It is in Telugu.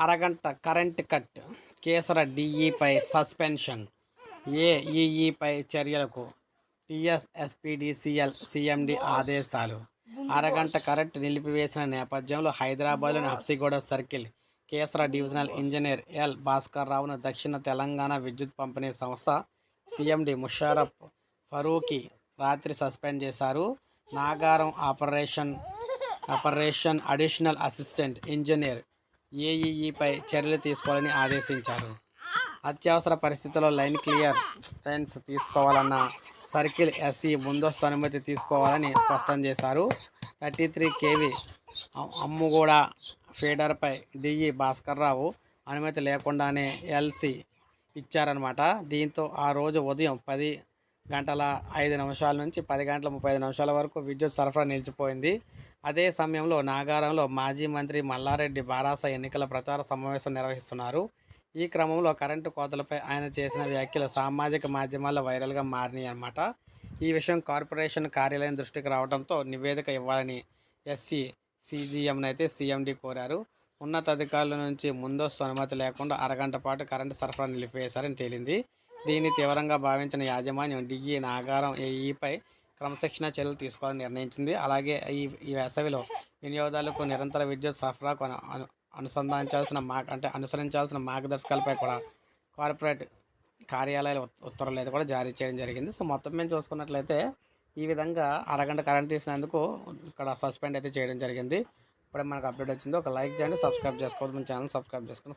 అరగంట కరెంట్ కట్. కేసర డిఈపై సస్పెన్షన్. ఏఈఈపై చర్యలకు టీఎస్ఎస్పీడీసీఎల్ సీఎండి ఆదేశాలు. అరగంట కరెంట్ నిలిపివేసిన నేపథ్యంలో హైదరాబాద్లోని Habsiguda circle Kesara divisional engineer L Bhaskar రావును దక్షిణ తెలంగాణ విద్యుత్ పంపిణీ సంస్థ సీఎండి ముషారఫ్ ఫరూకి రాత్రి సస్పెండ్ చేశారు. Nagaram operation operation additional assistant engineer ఏఈఈపై చర్యలు తీసుకోవాలని ఆదేశించారు. అత్యవసర పరిస్థితుల్లో లైన్ క్లియర్ లైన్స్ తీసుకోవాలన్న సర్కిల్ ఎస్సీ ముందస్తు అనుమతి తీసుకోవాలని స్పష్టం చేశారు. థర్టీ త్రీ కేవీ అమ్ముగూడ ఫీడర్పై డిఈ భాస్కర్ రావు అనుమతి లేకుండానే ఎల్సీ ఇచ్చారనమాట దీంతో ఆ రోజు ఉదయం పది గంటల ఐదు నిమిషాల నుంచి పది గంటల ముప్పై ఐదు నిమిషాల వరకు విద్యుత్ సరఫరా నిలిచిపోయింది. అదే సమయంలో నాగారంలో మాజీ మంత్రి మల్లారెడ్డి బారాస ఎన్నికల ప్రచార సమావేశం నిర్వహిస్తున్నారు. ఈ క్రమంలో కరెంటు కోతలపై ఆయన చేసిన వ్యాఖ్యలు సామాజిక మాధ్యమాల్లో వైరల్గా మారినాయి అన్నమాట. ఈ విషయం కార్పొరేషన్ కార్యాలయం దృష్టికి రావడంతో నివేదిక ఇవ్వాలని ఎస్సీ సీజీఎంను అయితే సీఎండీ కోరారు. ఉన్నతాధికారుల నుంచి ముందస్తు అనుమతి లేకుండా అరగంట పాటు కరెంటు సరఫరా నిలిపివేశారని తేలింది. దీన్ని తీవ్రంగా భావించిన యాజమాన్యం డిఈ నాగారం ఏఈపై క్రమశిక్షణ చర్యలు తీసుకోవాలని నిర్ణయించింది. అలాగే ఈ ఈ వేసవిలో వినియోగదారులకు నిరంతర విద్యుత్ సరఫరాకు అను అను అనుసంధానించాల్సిన మా అంటే అనుసరించాల్సిన మార్గదర్శకాలపై కూడా కార్పొరేట్ కార్యాలయాల ఉత్- ఉత్తర్వులు అయితే కూడా జారీ చేయడం జరిగింది. సో మొత్తం మేము చూసుకున్నట్లయితే ఈ విధంగా అరగంట కరెంట్ తీసినందుకు ఇక్కడ సస్పెండ్ అయితే చేయడం జరిగింది. ఇప్పుడే మనకు అప్డేట్ వచ్చింది. ఒక లైక్ చేయండి సబ్స్క్రైబ్ చేసుకోవద్దు. మన ఛానల్ సబ్స్క్రైబ్ చేసుకుని